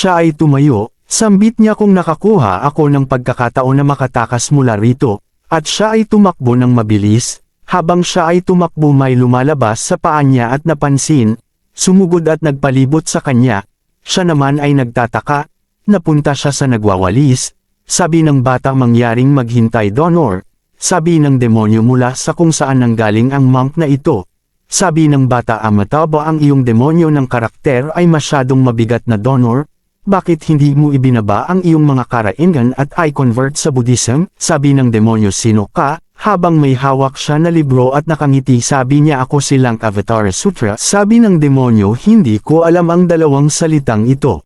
Siya ay tumayo, sambit niya kung nakakuha ako ng pagkakataon na makatakas mula rito, at siya ay tumakbo ng mabilis, habang siya ay tumakbo may lumalabas sa paa niya at napansin, sumugod at nagpalibot sa kanya, siya naman ay nagtataka, napunta siya sa nagwawalis, sabi ng bata mangyaring maghintay donor, sabi ng demonyo mula sa kung saan nanggaling ang monk na ito. Sabi ng bata amataba ang iyong demonyo ng karakter ay masyadong mabigat na donor, bakit hindi mo ibinaba ang iyong mga karaingan at ay convert sa Buddhism? Sabi ng demonyo sino ka, habang may hawak siya na libro at nakangiti sabi niya ako silang Avatar Sutra. Sabi ng demonyo hindi ko alam ang dalawang salitang ito.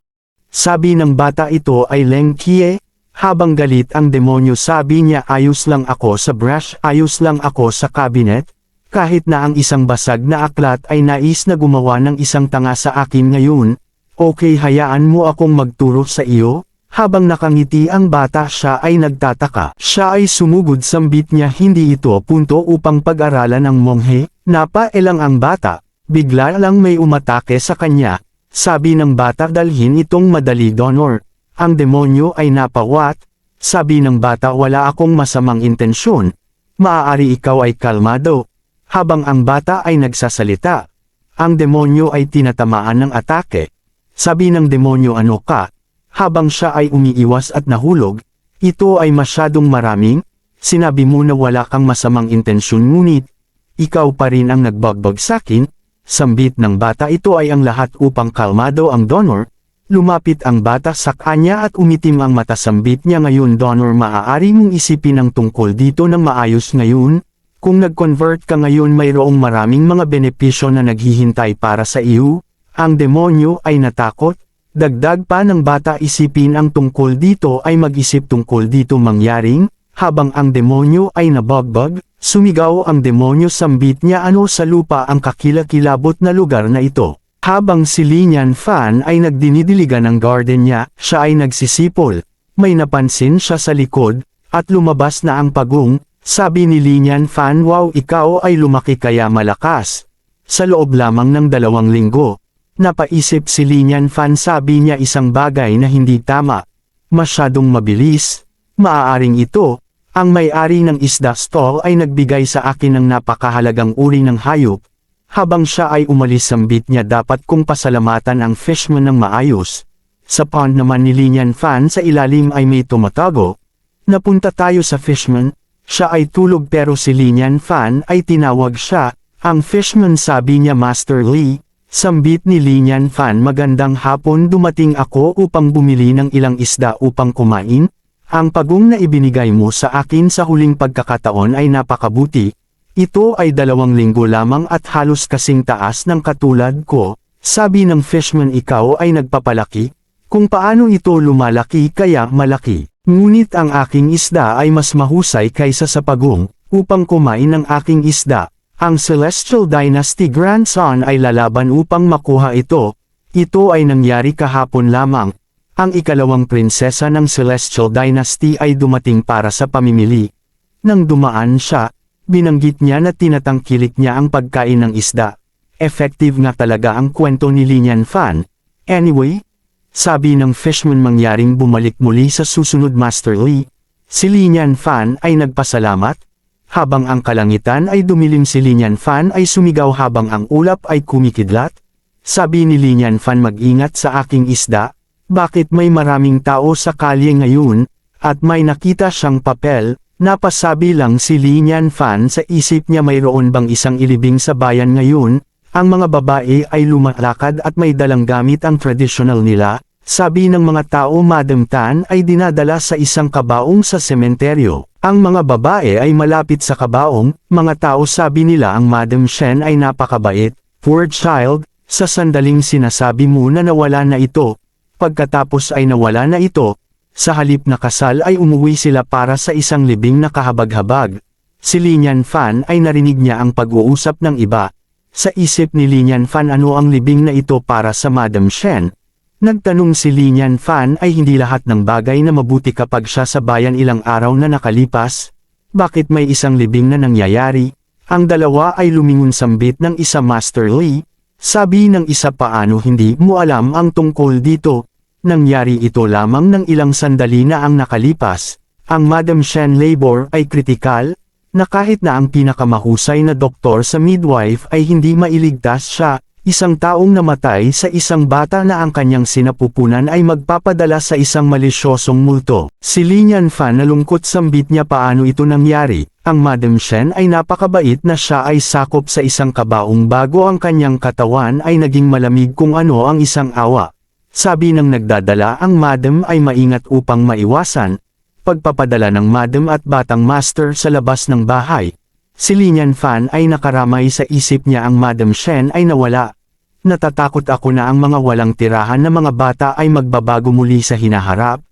Sabi ng bata ito ay Leng Kie, habang galit ang demonyo sabi niya ayos lang ako sa brush ayos lang ako sa cabinet, kahit na ang isang basag na aklat ay nais na gumawa ng isang tanga sa akin ngayon, okay hayaan mo akong magturo sa iyo? Habang nakangiti ang bata siya ay nagtataka. Siya ay sumugod sambit niya hindi ito punto upang pag-aralan ng monghe, napailang ang bata, bigla lang may umatake sa kanya. Sabi ng bata dalhin itong madali donor. Ang demonyo ay napawat, sabi ng bata wala akong masamang intensyon. Maaari ikaw ay kalmado, habang ang bata ay nagsasalita. Ang demonyo ay tinatamaan ng atake. Sabi ng demonyo ano ka? Habang siya ay umiiwas at nahulog, ito ay masyadong maraming, sinabi mo na wala kang masamang intensyon ngunit, ikaw pa rin ang nagbagbag sakin, sambit ng bata ito ay ang lahat upang kalmado ang donor, lumapit ang bata sa kanya at umitim ang mata. Sambit niya ngayon donor maaari mong isipin ang tungkol dito ng maayos ngayon, kung nag-convert ka ngayon mayroong maraming mga benepisyo na naghihintay para sa iyo, ang demonyo ay natakot, dagdag pa ng bata isipin ang tungkol dito ay mag-isip tungkol dito mangyaring, habang ang demonyo ay nabagbag, sumigaw ang demonyo sambit niya ano sa lupa ang kakilakilabot na lugar na ito. Habang si Linyan Fan ay nagdinidiligan ng garden niya, siya ay nagsisipol, may napansin siya sa likod, at lumabas na ang pagong, sabi ni Linyan Fan wow ikaw ay lumaki kaya malakas. Sa loob lamang ng dalawang linggo, napaisip si Linyan Fan sabi niya isang bagay na hindi tama. Masyadong mabilis, maaaring ito, ang may-ari ng isda stall ay nagbigay sa akin ng napakahalagang uri ng hayop. Habang siya ay umalis sambit niya dapat kong pasalamatan ang fishman ng maayos. Sa pond naman ni Linyan Fan sa ilalim ay may tumatago. Napunta tayo sa fishman, siya ay tulog pero si Linyan Fan ay tinawag siya, ang fishman sabi niya Master Lee, sambit ni Linyan Fan magandang hapon. Dumating ako upang bumili ng ilang isda upang kumain, ang pagong na ibinigay mo sa akin sa huling pagkakataon ay napakabuti, ito ay dalawang linggo lamang at halos kasing taas ng katulad ko, sabi ng fishman ikaw ay nagpapalaki, kung paano ito lumalaki kaya malaki. Ngunit ang aking isda ay mas mahusay kaysa sa pagong, upang kumain ng aking isda. Ang Celestial Dynasty grandson ay lalaban upang makuha ito. Ito ay nangyari kahapon lamang. Ang ikalawang prinsesa ng Celestial Dynasty ay dumating para sa pamimili. Nang dumaan siya, binanggit niya na tinatangkilik niya ang pagkain ng isda. Effective nga talaga ang kwento ni Linyan Fan. Anyway, sabi ng fishman mangyaring bumalik muli sa susunod Master Lee, si Linyan Fan ay nagpasalamat, habang ang kalangitan ay dumilim si Linyan Fan ay sumigaw habang ang ulap ay kumikidlat, sabi ni Linyan Fan mag-ingat sa aking isda, bakit may maraming tao sa kalye ngayon, at may nakita siyang papel, napasabi lang si Linyan Fan sa isip niya mayroon bang isang ilibing sa bayan ngayon, ang mga babae ay lumalakad at may dalang gamit ang traditional nila, sabi ng mga tao Madam Tan ay dinadala sa isang kabaong sa sementeryo. Ang mga babae ay malapit sa kabaong, mga tao sabi nila ang Madam Shen ay napakabait, poor child, sa sandaling sinasabi mo na nawala na ito. Pagkatapos ay nawala na ito, sa halip na kasal ay umuwi sila para sa isang libing na kahabag-habag. Si Linyan Fan ay narinig niya ang pag-uusap ng iba, sa isip ni Linyan Fan ano ang libing na ito para sa Madam Shen. Nagtanong si Linyan Fan ay hindi lahat ng bagay na mabuti kapag siya sa bayan ilang araw na nakalipas. Bakit may isang libing na nangyayari? Ang dalawa ay lumingon sambit ng isa Master Lee. Sabi ng isa paano hindi mo alam ang tungkol dito. Nangyari ito lamang ng ilang sandali na ang nakalipas. Ang Madam Shen labor ay kritikal, na kahit na ang pinakamahusay na doktor sa midwife ay hindi mailigtas siya, isang taong namatay sa isang bata na ang kanyang sinapupunan ay magpapadala sa isang malisyosong multo. Si Linian Fan nalungkot sambit niya paano ito nangyari. Ang Madam Shen ay napakabait na siya ay sakop sa isang kabaong bago ang kanyang katawan ay naging malamig kung ano ang isang awa. Sabi ng nagdadala ang madam ay maingat upang maiwasan, pagpapadala ng madam at batang master sa labas ng bahay. Si Linian Fan ay nakaramay sa isip niya ang Madam Shen ay nawala. Natatakot ako na ang mga walang tirahan na mga bata ay magbabago muli sa hinaharap.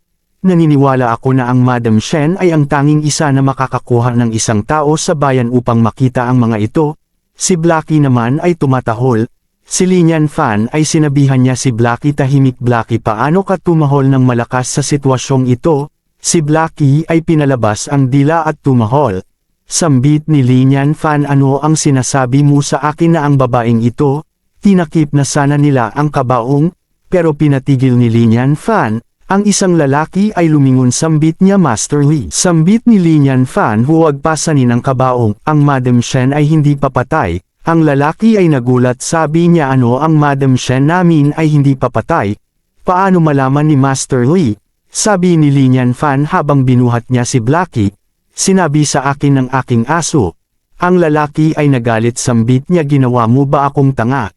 Naniniwala ako na ang Madam Shen ay ang tanging isa na makakakuha ng isang tao sa bayan upang makita ang mga ito. Si Blackie naman ay tumatahol, Si Linian Fan ay sinabihan niya si Blackie tahimik Blackie paano ka tumahol ng malakas sa sitwasyong ito, si Blackie ay pinalabas ang dila at tumahol. Sambit ni Linian Fan ano ang sinasabi mo sa akin na ang babaeng ito, tinakip na sana nila ang kabaong, pero pinatigil ni Linian Fan, ang isang lalaki ay lumingon sambit niya Master Lee. Sambit ni Linian Fan huwag pasanin ang kabaong, ang Madam Shen ay hindi papatay, ang lalaki ay nagulat sabi niya ano ang Madam Shen namin ay hindi papatay. Paano malaman ni Master Lee? Sabi ni Linian Fan habang binuhat niya si Blackie. Sinabi sa akin ng aking aso. Ang lalaki ay nagalit sambit niya ginawa mo ba akong tanga?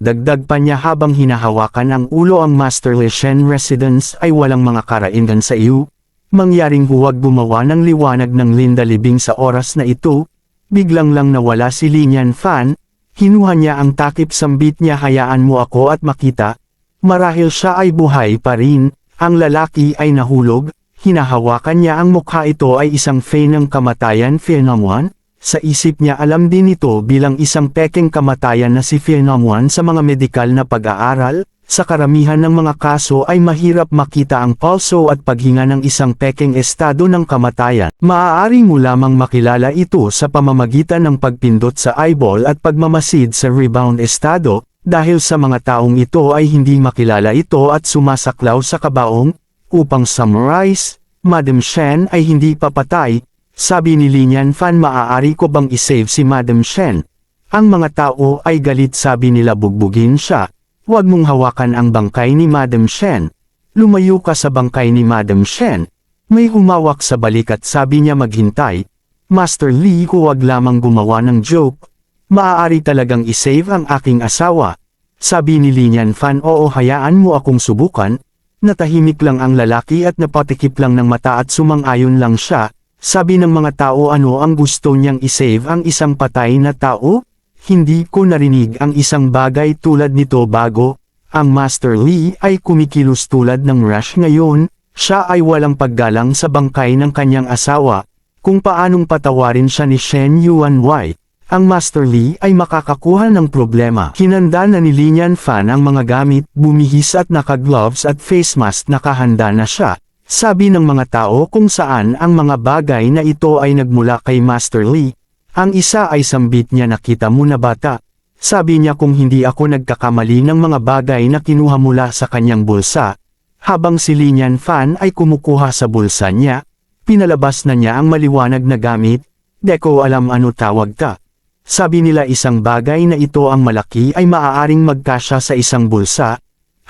Dagdag pa niya habang hinahawakan ang ulo ang Master Lee Shen residence ay walang mga karaingan sa iyo. Mangyaring huwag gumawa ng liwanag ng Linda Libing sa oras na ito, Biglang lang nawala si Linian Fan, kinuha niya ang takip sambit niya hayaan mo ako at makita. Marahil siya ay buhay pa rin, ang lalaki ay nahulog, hinahawakan niya ang mukha ito ay isang fey ng kamatayan phenomenon. Sa isip niya alam din ito bilang isang peking kamatayan na si phenomenon sa mga medikal na pag-aaral, sa karamihan ng mga kaso ay mahirap makita ang pulso at paghinga ng isang peking estado ng kamatayan. Maaari mo lamang makilala ito sa pamamagitan ng pagpindot sa eyeball at pagmamasid sa rebound estado, dahil sa mga taong ito ay hindi makilala ito at sumasaklaw sa kabaong. Upang summarize, Madam Shen ay hindi papatay, sabi ni Linian Fan maaari ko bang isave si Madam Shen? Ang mga tao ay galit sabi nila bugbugin siya, Huwag mong hawakan ang bangkay ni Madam Shen. Lumayo ka sa bangkay ni Madam Shen. May humawak sa balik at sabi niya maghintay. Master Lee huwag lamang gumawa ng joke. Maaari talagang isave ang aking asawa. Sabi ni Linian Fan oo hayaan mo akong subukan. Natahimik lang ang lalaki at napatikip lang ng mata at sumang-ayon lang siya. Sabi ng mga tao ano ang gusto niyang isave ang isang patay na tao? Hindi ko narinig ang isang bagay tulad nito bago, ang Master Lee ay kumikilos tulad ng Rush ngayon, siya ay walang paggalang sa bangkay ng kanyang asawa, kung paanong patawarin siya ni Shen Yuan Wai. Ang Master Lee ay makakakuha ng problema. Hinanda na ni Linian Fan ang mga gamit, bumihis at naka-gloves at face mask nakahanda na siya. Sabi ng mga tao kung saan ang mga bagay na ito ay nagmula kay Master Lee, ang isa ay sambit niya nakita mo na bata. Sabi niya kung hindi ako nagkakamali ng mga bagay na kinuha mula sa kanyang bulsa. Habang si Linian Fan ay kumukuha sa bulsa niya, pinalabas na niya ang maliwanag na gamit, Deko alam ano tawag ka. Sabi nila isang bagay na ito ang malaki ay maaaring magkasya sa isang bulsa.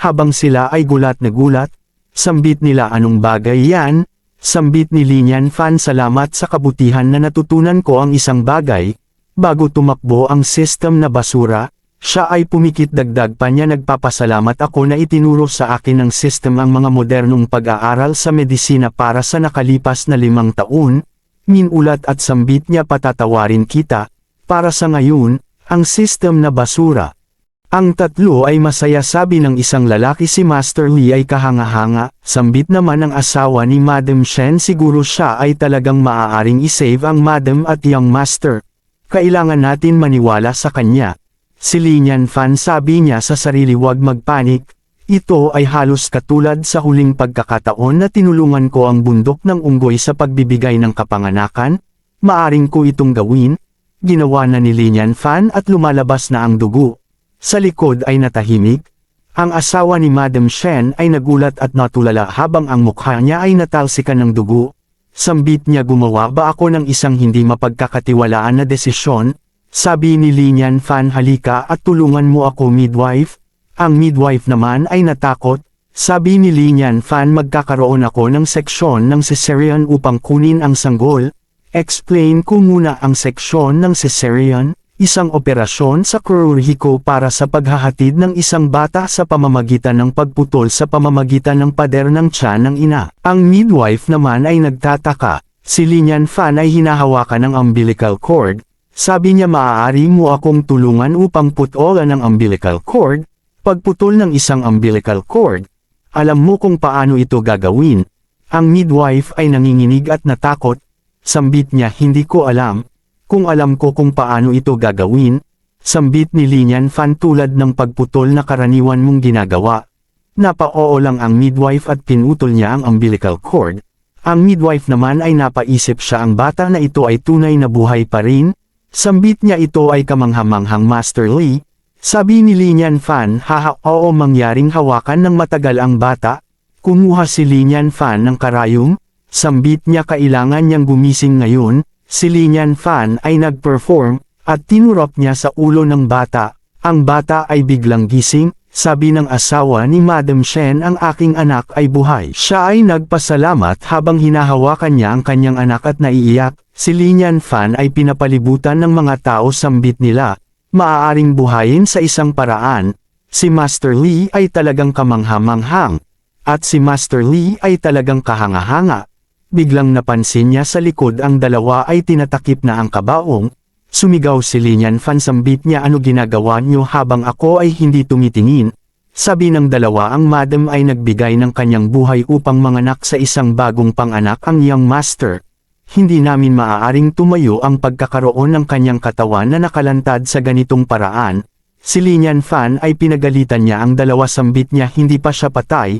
Habang sila ay gulat na gulat, sambit nila anong bagay yan, Sambit ni Linian Fan salamat sa kabutihan na natutunan ko ang isang bagay, bago tumakbo ang system na basura, siya ay pumikit dagdag pa niya nagpapasalamat ako na itinuro sa akin ng system ang mga modernong pag-aaral sa medisina para sa nakalipas na limang taon, minulat at sambit niya patatawarin kita, para sa ngayon, ang system na basura, ang tatlo ay masaya sabi ng isang lalaki si Master Lee ay kahanga-hanga, sambit naman ang asawa ni Madam Shen siguro siya ay talagang maaaring isave ang Madam at Young Master. Kailangan natin maniwala sa kanya. Si Linian Fan sabi niya sa sarili wag magpanik, ito ay halos katulad sa huling pagkakataon na tinulungan ko ang bundok ng unggoy sa pagbibigay ng kapanganakan, maaring ko itong gawin, ginawa na ni Linian Fan at lumalabas na ang dugo. Sa likod ay natahimik, Ang asawa ni Madam Shen ay nagulat at natulala habang ang mukha niya ay natalsikan ng dugo. Sambit niya gumawa ba ako ng isang hindi mapagkakatiwalaan na desisyon? Sabi ni Linian Fan halika at tulungan mo ako midwife. Ang midwife naman ay natakot. Sabi ni Linian Fan magkakaroon ako ng seksyon ng cesarean upang kunin ang sanggol. Explain ko muna ang seksyon ng cesarean, isang operasyon sa kirurhiko para sa paghahatid ng isang bata sa pamamagitan ng pagputol sa pamamagitan ng pader ng tiyan ng ina. Ang midwife naman ay nagtataka, si Linian Fan ay hinahawakan ng umbilical cord, sabi niya maaari mo akong tulungan upang putolan ng umbilical cord, pagputol ng isang umbilical cord. Alam mo kung paano ito gagawin. Ang midwife ay nanginginig at natakot. Sambit niya hindi ko alam. Kung alam ko kung paano ito gagawin, sambit ni Linian Fan tulad ng pagputol na karaniwan mong ginagawa. Napaoo lang ang midwife at pinutol niya ang umbilical cord. Ang midwife naman ay napaisip siya ang bata na ito ay tunay na buhay pa rin, Sambit niya ito ay kamanghamanghang Master Lee. Sabi ni Linian Fan haha oo mangyaring hawakan ng matagal ang bata. Kumuha si Linian Fan ng karayom. Sambit niya kailangan niyang gumising ngayon. Si Linian Fan ay nag-perform at tinurok niya sa ulo ng bata. Ang bata ay biglang gising. Sabi ng asawa ni Madam Shen ang aking anak ay buhay. Siya ay nagpasalamat habang hinahawakan niya ang kanyang anak at naiiyak. Si Linian Fan ay pinapalibutan ng mga tao sambit nila. Maaaring buhayin sa isang paraan. Si Master Lee ay talagang kamanghamanghang. At si Master Lee ay talagang kahanga-hanga. Biglang napansin niya sa likod ang dalawa ay tinatakip na ang kabaong, Sumigaw si Linian Fan sambit niya ano ginagawa niyo habang ako ay hindi tumitingin. Sabi ng dalawa ang madam ay nagbigay ng kanyang buhay upang manganak sa isang bagong panganak ang young master. Hindi namin maaaring tumayo ang pagkakaroon ng kanyang katawan na nakalantad sa ganitong paraan. Si Linian Fan ay pinagalitan niya ang dalawa sambit niya hindi pa siya patay.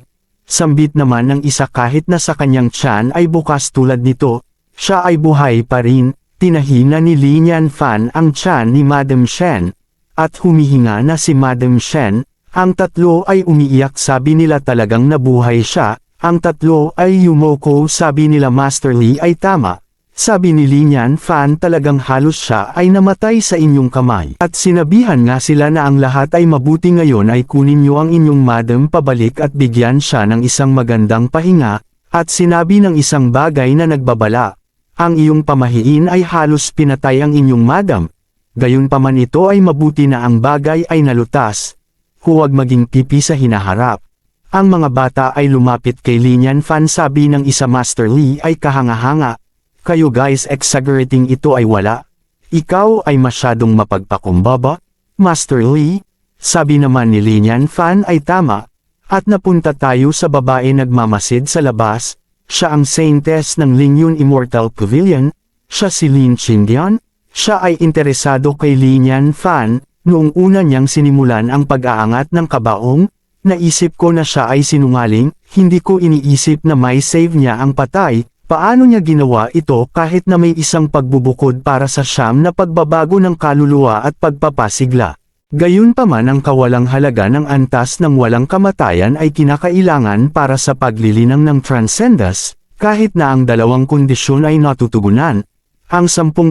Sambit naman ng isa kahit na sa kanyang tiyan ay bukas tulad nito, siya ay buhay pa rin. Tinahina ni Linian Fan ang tiyan ni Madam Shen. At humihinga na si Madam Shen, ang tatlo ay umiiyak sabi nila talagang nabuhay siya, ang tatlo ay yumoko sabi nila Master Lee ay tama. Sabi ni Linian Fan talagang halos siya ay namatay sa inyong kamay. At sinabihan nga sila na ang lahat ay mabuti ngayon ay kunin niyo ang inyong madam pabalik at bigyan siya ng isang magandang pahinga, at sinabi ng isang bagay na nagbabala. Ang iyong pamahiin ay halos pinatay ang inyong madam. Gayunpaman ito ay mabuti na ang bagay ay nalutas. Huwag maging pipi sa hinaharap. Ang mga bata ay lumapit kay Linian Fan sabi ng isa Master Lee ay kahanga-hanga. Kayo guys exaggerating ito ay wala. Ikaw ay masyadong mapagpakumbaba. Master Lee, sabi naman ni Linian Fan ay tama. At napunta tayo sa babae nagmamasid sa labas, siya ang saintess ng Lingyun Immortal Pavilion, siya si Lin Chindian, siya ay interesado kay Linian Fan, noong una niyang sinimulan ang pag-aangat ng kabaong, naisip ko na siya ay sinungaling, hindi ko iniisip na may save niya ang patay, paano niya ginawa ito kahit na may isang pagbubukod para sa siyam na pagbabago ng kaluluwa at pagpapasigla. Gayunpaman ang kawalang halaga ng antas ng walang kamatayan ay kinakailangan para sa paglilinang ng transcendus, kahit na ang dalawang kondisyon ay natutugunan. Ang 10%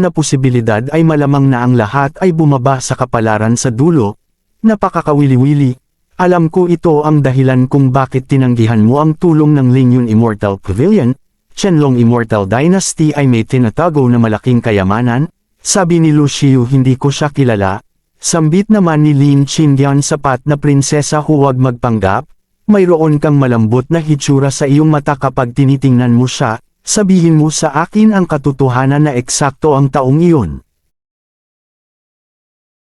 na posibilidad ay malamang na ang lahat ay bumaba sa kapalaran sa dulo. Napakakawili-wili. Alam ko ito ang dahilan kung bakit tinanggihan mo ang tulong ng Lingyun Immortal Pavilion, Chenlong Immortal Dynasty ay may tinatago na malaking kayamanan, sabi ni Lucio hindi ko siya kilala, Sambit naman ni Lin Chindian sapat na prinsesa huwag magpanggap, mayroon kang malambot na hitsura sa iyong mata kapag tinitingnan mo siya, sabihin mo sa akin ang katotohanan na eksakto ang taong iyon.